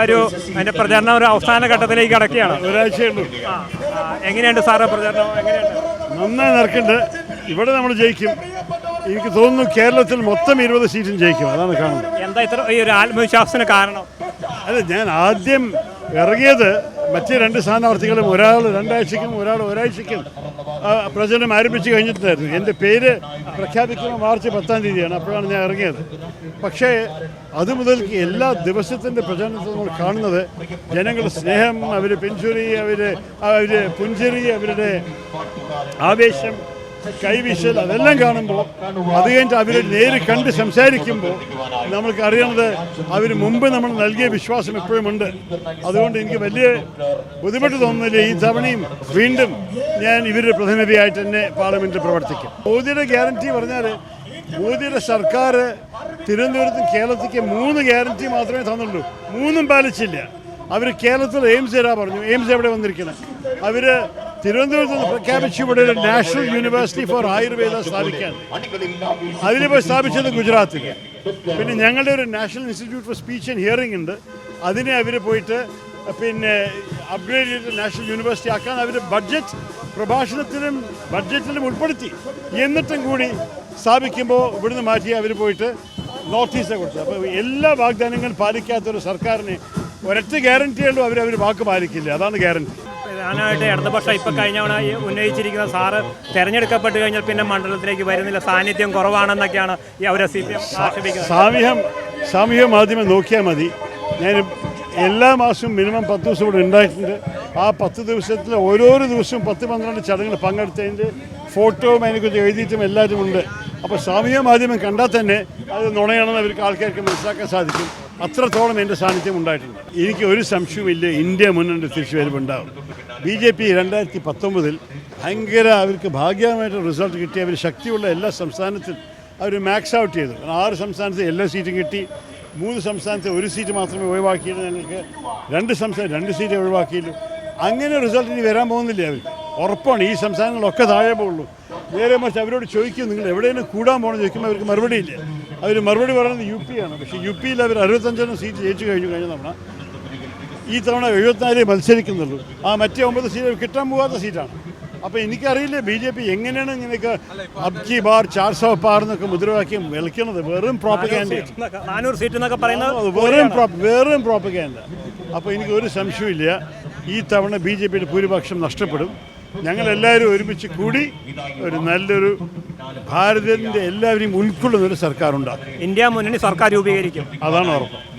ഒരു അതിന്റെ പ്രചരണം ഒരു അവസാന ഘട്ടത്തിലേക്ക് കടക്കുകയാണ്. ഒരാഴ്ചയുള്ളൂ. എങ്ങനെയുണ്ട് സാറ് പ്രചരണം? എങ്ങനെയുണ്ട്? നന്നായി നടക്കുന്നുണ്ട്. ഇവിടെ നമ്മൾ ജയിക്കും. എനിക്ക് തോന്നുന്നു കേരളത്തിൽ മൊത്തം ഇരുപത് സീറ്റും ജയിക്കും. അതാണ് കാണുന്നത്. എന്താ ഇത്ര ഈ ഒരു ആത്മവിശ്വാസത്തിന് കാരണം? അല്ല ഞാൻ ആദ്യം ഇറങ്ങിയത് മറ്റേ രണ്ട് സ്ഥാനാർത്ഥികളും ഒരാൾ രണ്ടാഴ്ചക്കും ഒരാൾ ഒരാഴ്ചയ്ക്കും. ആ, പ്രചരണം ആരംഭിച്ചു കഴിഞ്ഞിട്ടുണ്ടായിരുന്നു എന്റെ പേര് പ്രഖ്യാപിക്കുന്ന മാർച്ച് പത്താം തീയതിയാണ്. അപ്പോഴാണ് ഞാൻ ഇറങ്ങിയത്. പക്ഷേ അത് മുതൽക്ക് എല്ലാ ദിവസത്തിന്റെ പ്രചരണത്തിൽ നമ്മൾ കാണുന്നത് ജനങ്ങളുടെ സ്നേഹം അവർ പിൻചുരി അവർ അവർ പുഞ്ചിരി അവരുടെ ആവേശം കൈവീശൽ അതെല്ലാം കാണുമ്പോൾ അത് കഴിഞ്ഞിട്ട് അവർ നേരിൽ കണ്ട് സംസാരിക്കുമ്പോൾ നമ്മൾക്ക് അറിയുന്നത് അവർ മുമ്പ് നമ്മൾ നൽകിയ വിശ്വാസം ഇപ്പോഴും ഉണ്ട്. അതുകൊണ്ട് എനിക്ക് വലിയ ബുദ്ധിമുട്ട് തോന്നുന്നില്ല. ഈ തവണയും വീണ്ടും ഞാൻ ഇവരുടെ പ്രതിനിധിയായിട്ട് തന്നെ പാർലമെന്റിൽ പ്രവർത്തിക്കും. മോദിയുടെ ഗ്യാരണ്ടി പറഞ്ഞാൽ മോദിയുടെ സർക്കാർ തിരുവനന്തപുരത്തും കേരളത്തിലേക്ക് മൂന്ന് ഗ്യാരണ്ടി മാത്രമേ തന്നുള്ളൂ മൂന്നും പാലിച്ചില്ല. അവർ കേരളത്തിൽ എയിംസ് തരാ പറഞ്ഞു. എയിംസ് എവിടെ വന്നിരിക്കണം അവർ തിരുവനന്തപുരത്ത് നിന്ന് പ്രഖ്യാപിച്ചു ഇവിടെ ഒരു നാഷണൽ യൂണിവേഴ്സിറ്റി ഫോർ ആയുർവേദ സ്ഥാപിക്കാൻ. അതിനിപ്പോൾ സ്ഥാപിച്ചത് ഗുജറാത്തിൽ. പിന്നെ ഞങ്ങളുടെ ഒരു national institute for speech and hearing ഉണ്ട്. അതിനെ അവർ പോയിട്ട് പിന്നെ അപ്ഗ്രേഡ് ചെയ്ത് നാഷണൽ യൂണിവേഴ്സിറ്റി ആക്കാൻ അവർ ബഡ്ജറ്റ് പ്രഭാഷണത്തിലും ബഡ്ജറ്റിലും ഉൾപ്പെടുത്തി. എന്നിട്ടും കൂടി സ്ഥാപിക്കുമ്പോൾ ഇവിടുന്ന് മാറ്റി അവർ പോയിട്ട് നോർത്ത് ഈസ്റ്റ് കൊടുത്തു. അപ്പോൾ എല്ലാ വാഗ്ദാനങ്ങളും പാലിക്കാത്തൊരു സർക്കാരിന് ഒരൊറ്റ ഗ്യാരണ്ടിയുള്ളൂ അവർ അവർ വാക്ക് പാലിക്കില്ല. അതാണ് ഗ്യാരണ്ടി പ്രധാനമായിട്ട് ഇടതുപക്ഷം ഇപ്പം കഴിഞ്ഞ തവണ ഉന്നയിച്ചിരിക്കുന്ന സാറ് തെരഞ്ഞെടുക്കപ്പെട്ട് കഴിഞ്ഞാൽ പിന്നെ മണ്ഡലത്തിലേക്ക് വരുന്നില്ല. സാന്നിധ്യം കുറവാണെന്നൊക്കെയാണ് ഈ അവരെ സി പി എം ആക്ഷേപിക്കുന്നത്. സാമൂഹ്യം സാമൂഹ്യ മാധ്യമം നോക്കിയാൽ മതി. ഞാൻ എല്ലാ മാസവും മിനിമം പത്ത് ദിവസം ഇവിടെ ഉണ്ടായിട്ടുണ്ട്. ആ പത്ത് ദിവസത്തിൽ ഓരോരോ ദിവസവും പത്ത് പന്ത്രണ്ട് ചടങ്ങുകൾ പങ്കെടുത്തതിന്റെ ഫോട്ടോയും അതിനെക്കുറിച്ച് എഴുതിയിട്ടും എല്ലാവരും ഉണ്ട്. അപ്പോൾ സാമൂഹ്യ മാധ്യമം കണ്ടാൽ തന്നെ അത് നുണയാണെന്ന് അവർക്ക് ആൾക്കാർക്ക് മനസ്സിലാക്കാൻ സാധിക്കും. അത്രത്തോളം എന്റെ സാന്നിധ്യം ഉണ്ടായിട്ടുണ്ട്. എനിക്ക് ഒരു സംശയവുമില്ല ഇന്ത്യ മുന്നണി തിരിച്ചു വരുമുണ്ടാവും ബി ജെ പി രണ്ടായിരത്തി പത്തൊമ്പതിൽ ഭയങ്കര അവർക്ക് ഭാഗ്യമായിട്ട് റിസൾട്ട് കിട്ടി. അവർ ശക്തിയുള്ള എല്ലാ സംസ്ഥാനത്തിലും അവർ മാക്സ് ഔട്ട് ചെയ്തു. ആറ് സംസ്ഥാനത്ത് എല്ലാ സീറ്റും കിട്ടി. മൂന്ന് സംസ്ഥാനത്ത് ഒരു സീറ്റ് മാത്രമേ ഒഴിവാക്കിയുള്ളൂ ഞങ്ങൾക്ക് രണ്ട് സംസ്ഥാനം രണ്ട് സീറ്റ് ഒഴിവാക്കിയുള്ളൂ അങ്ങനെ റിസൾട്ട് ഇനി വരാൻ പോകുന്നില്ല അവർക്ക് ഉറപ്പാണ് ഈ സംസ്ഥാനങ്ങളൊക്കെ താഴെ പോകുള്ളൂ നേരെ മറിച്ച് അവരോട് ചോദിക്കും നിങ്ങൾ എവിടെയെങ്കിലും കൂടാൻ പോകണം ചോദിക്കുമ്പോൾ അവർക്ക് മറുപടി ഇല്ല? അവർ മറുപടി പറയുന്നത് യു പി ആണ്. പക്ഷേ യു പിയിൽ അവർ അറുപത്തഞ്ചെണ്ണം സീറ്റ് ജയിച്ചു കഴിഞ്ഞു കഴിഞ്ഞ തവണ. ഈ തവണ എഴുപത്തിനാലേ മത്സരിക്കുന്നുള്ളൂ. ആ മറ്റേ ഒമ്പത് സീറ്റ് കിട്ടാൻ പോകാത്ത സീറ്റാണ്. അപ്പോൾ എനിക്കറിയില്ല ബി ജെ പി എങ്ങനെയാണ് ഇങ്ങനെയൊക്കെ അബ്കി ബാർ ചാർ സോ പാർ എന്നൊക്കെ മുദ്രാവാക്യം വിളിക്കുന്നത്? വെറും പ്രോപ്പഗാൻഡയാണ് നാനൂറ് സീറ്റ് എന്നൊക്കെ പറയുന്നത് വെറും വെറും പ്രോപ്പഗാൻഡ അപ്പോൾ എനിക്ക് ഒരു സംശയമില്ല ഈ തവണ ബി ജെ പിയുടെ ഭൂരിപക്ഷം നഷ്ടപ്പെടും. ഞങ്ങളെല്ലാവരും ഒരുമിച്ച് കൂടി ഒരു നല്ലൊരു ഭാരതത്തിന്റെ എല്ലാവരെയും ഉൾക്കൊള്ളുന്ന ഒരു സർക്കാർ ഉണ്ടാക്കും ഇന്ത്യ മുന്നണി സർക്കാർ രൂപീകരിക്കും. അതാണ് ഉറപ്പ്.